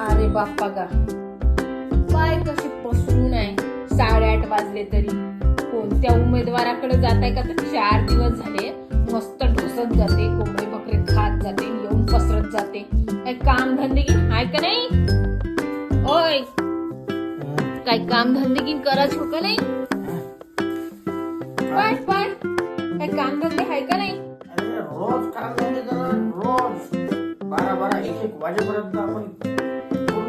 अरे बाप्पा गा काय कशी पसरून आहे. साडेआठ वाजले तरी. कोणत्या उमेदवाराकडे जात आहे का तर चार दिवस झाले. मस्त ढोसत जाते कोंबडी बकरे खात जाते येऊन पसरत जाते. काय काम धंदेगी हाय का नाही? ओय. काय काम धंदेगी करायच हो का नाही? पाय पण काय काम धंदे हाय का नाही? रोज काम धंदे करा रोज. बारा बारा एक एक वाजेपर्यंत आपण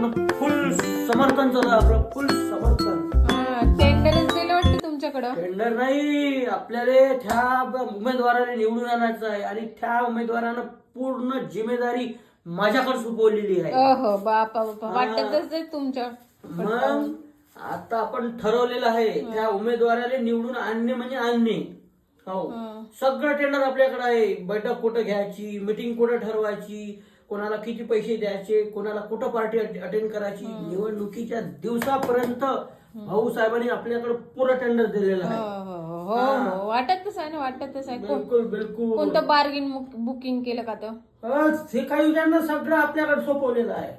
पूर्ण फुल समर्थन चालू आपलं फुल समर्थन. टेंडरच दिलं वाटतं तुमच्याकडं? टेंडर नाही आपल्याला त्या उमेदवाराला निवडून आणायचं आहे आणि त्या उमेदवारानं पूर्ण जिम्मेदारी माझ्याकडे सोपवलेली आहे. ओहो बापा बापा वाटतच आहे तुमच्या. मग आता आपण ठरवलेलं आहे त्या उमेदवाराला निवडून आणणे म्हणजे आणणे. हो. सगळं टेंडर आपल्याकडे आहे. बैठक कुठं घ्यायची मिटिंग कुठं ठरवायची कोणाला किती पैसे द्यायचे कोणाला कुठं पार्टी अटेंड करायची निवडणुकीच्या दिवसापर्यंत भाऊ साहेबांनी आपल्याकडे पुरं टेंडर दिलेलं हो आहे हो हो हो. वाटतच आहे ना वाटतच आहे. बिलकुल बिलकुल. कोणतं बार्गिन बुकिंग केलं का तर हे काही विचारणं सगळं आपल्याकडे सोपवलेलं आहे.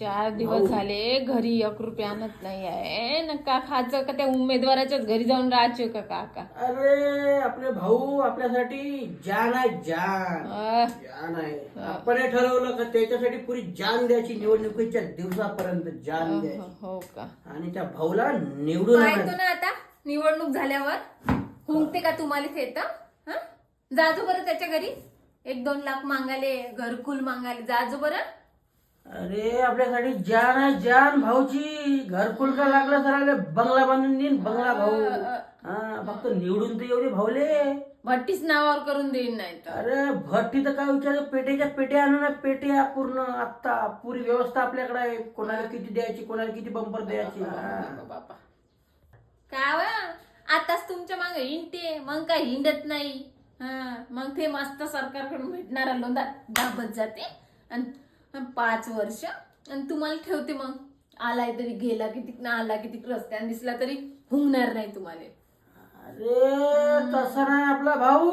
चार दिवस झाले घरी एक रुपया आणत नाही आहे. न का खायचं का त्या उमेदवाराच्याच घरी जाऊन राहायचं का काका? अरे आपले भाऊ आपल्यासाठी जान आहे जान. अह, जान आहे. आपण हे ठरवलं का त्याच्यासाठी पुरी जान द्यायची निवडणुकीच्या दिवसापर्यंत जान द्यायची हो हो का? आणि त्या भाऊला निवडून आणायचं. ना आता निवडणूक झाल्यावर. हुंकते का तुम्हाला थेट जाजो बरं त्याच्या घरी. एक दोन लाख मागाले घरकुल मागाले जाजो बरं. अरे आपल्यासाठी जान आहे जान. भाऊची घरकुल का लागलं तर आले बंगला बांधून देईन बंगला भाऊ. हा फक्त निवडून तर येऊ दे भाऊले. भट्टीच नावावर करून देईन नाही तर. अरे भट्टी तर काय विचार पेट्याच्या पेट्या आणू ना पेट्या पूर्ण. आता पुरी व्यवस्था आपल्याकडे आहे. कोणाला किती द्यायची कोणाला किती बंपर द्यायची? हा. बापा काय वा? आताच तुमच्या मागे हिंडते. मग काय हिंडत नाही. हा मग ते मस्त सरकारकडून भेटणारा लोंदा दाबत जाते. आणि पाच वर्ष. आणि तुम्हाला ठेवते मग. आलाय तरी गेला किती ना आला किती रस्त्याने दिसला तरी हुंगणार नाही तुम्हाला. अरे तसा नाही आपला भाऊ.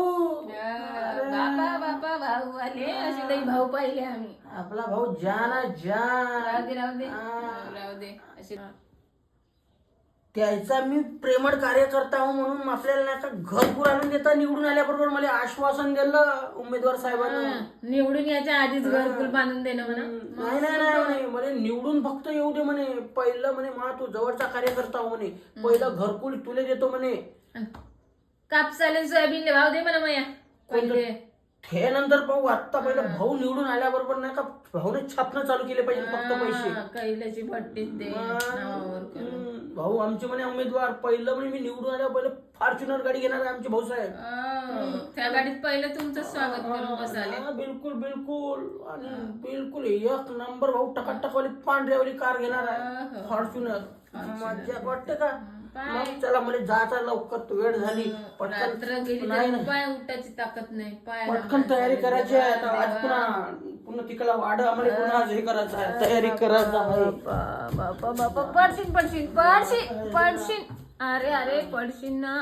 बाबा बापा भाऊ आले असे काही भाऊ पाहिले आम्ही. आपला भाऊ जान आहे जान. राहू दे राहू दे. हा. राहू दे. असे त्याचा मी प्रेमळ कार्यकर्ता आहो म्हणून आपल्याला नाही का घरपूर आणून देता? निवडून आल्याबरोबर मला आश्वासन दिलं उमेदवार साहेबांनी. निवडून याच्या आधीच घरकुल बांधून देणं म्हणा. नाही नाही नाही म्हणे म्हणे निवडून फक्त येऊ दे म्हणे. पहिलं म्हणे मा तू जवळचा कार्यकर्ता आहो म्हणे. पहिलं घरकुल तुले देतो म्हणे. कापसाले सोयाबीनले भाव दे म्हणा मया. पहिले. ते नंतर पाहू आता पहिलं भाऊ निवडून आल्याबरोबर नाही का भाऊने छापणं चालू केले पाहिजे फक्त पैसे. हा, कैलाची भट्टीच दे. भाऊ आमचे म्हणे उमेदवार पहिलं म्हणे मी निवडून आल्या पहिलं फॉर्च्युनर गाडी घेणार आहे आमचे भाऊसाहेब हा, त्या गाडीत पहिलं तुमचं स्वागत करून बसाले. हा, बिलकुल बिलकुल. आणि बिलकुल एक नंबर भाऊ टकाटकवाली पांढऱ्यावाली कार घेणार आहे. फॉर्च्युनर मजा वाटते का? मग चला मला जायचा लवकर वेळ झाली. रात्र पटकन गेली नाही तरी पाय उठायची ताकद नाही पाय पटकन तयारी करायची आहे. आता आज पुन्हा पुन्हा तिकडला वाढ आम्हाला पुन्हा आज हे करायचं आहे तयारी करायचं आहे बापा बापा पडशीन पडशीन पडशीन पडशीन अरे अरे पडशीन ना